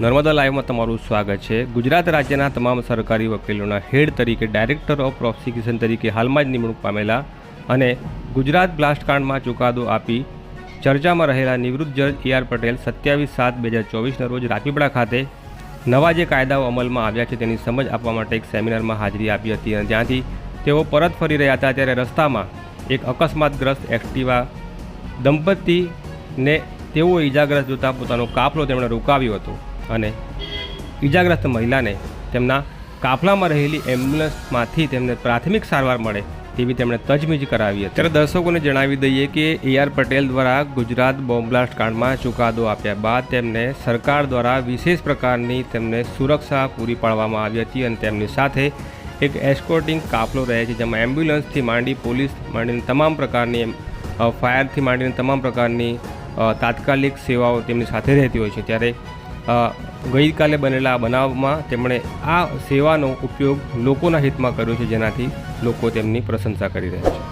નર્મદા લાઈવમાં તમારું સ્વાગત છે. ગુજરાત રાજ્યના તમામ સરકારી વકીલોના હેડ તરીકે ડાયરેક્ટર ઓફ પ્રોસિક્યુશન તરીકે હાલમાં જ નિમણૂક પામેલા અને ગુજરાત બ્લાસ્ટ કાંડમાં ચુકાદો આપી ચર્ચામાં રહેલા નિવૃત્ત જજ એ આર પટેલ સત્યાવીસ સાત બે હજાર ચોવીસના રોજ રાજપીપળા ખાતે નવા જે કાયદાઓ અમલમાં આવ્યા છે તેની સમજ આપવા માટે એક સેમિનારમાં હાજરી આપી હતી અને જ્યાંથી તેઓ પરત ફરી રહ્યા હતા ત્યારે રસ્તામાં એક અકસ્માતગ્રસ્ત એક્ટિવા દંપતીને તેઓ ઈજાગ્રસ્ત જોતા પોતાનો કાફલો તેમણે રોકાવ્યો હતો. અને ઈજાગ્રસ્ત મહિલાને તેમના કાફલામાં રહેલી એમ્બ્યુલન્સમાંથી તેમને પ્રાથમિક સારવાર મળે તેવી તેમણે તજવીજ કરાવી હતી. ત્યારે દર્શકોને જણાવી દઈએ કે એ આર પટેલ દ્વારા ગુજરાત બોમ્બ બ્લાસ્ટ કાંડમાં ચુકાદો આપ્યા બાદ તેમને સરકાર દ્વારા વિશેષ પ્રકારની તેમને સુરક્ષા પૂરી પાડવામાં આવી હતી અને તેમની સાથે એક એસ્કોર્ટિંગ કાફલો રહે છે જેમાં એમ્બ્યુલન્સથી માંડી પોલીસ માંડીને તમામ પ્રકારની ફાયરથી માંડીને તમામ પ્રકારની તાત્કાલિક સેવાઓ તેમની સાથે રહેતી હોય છે. ત્યારે ગઈકાલે બનેલા આ બનાવમાં તેમણે આ સેવાનો ઉપયોગ લોકોના હિતમાં કર્યો છે જેનાથી લોકો તેમની પ્રશંસા કરી રહ્યા છે.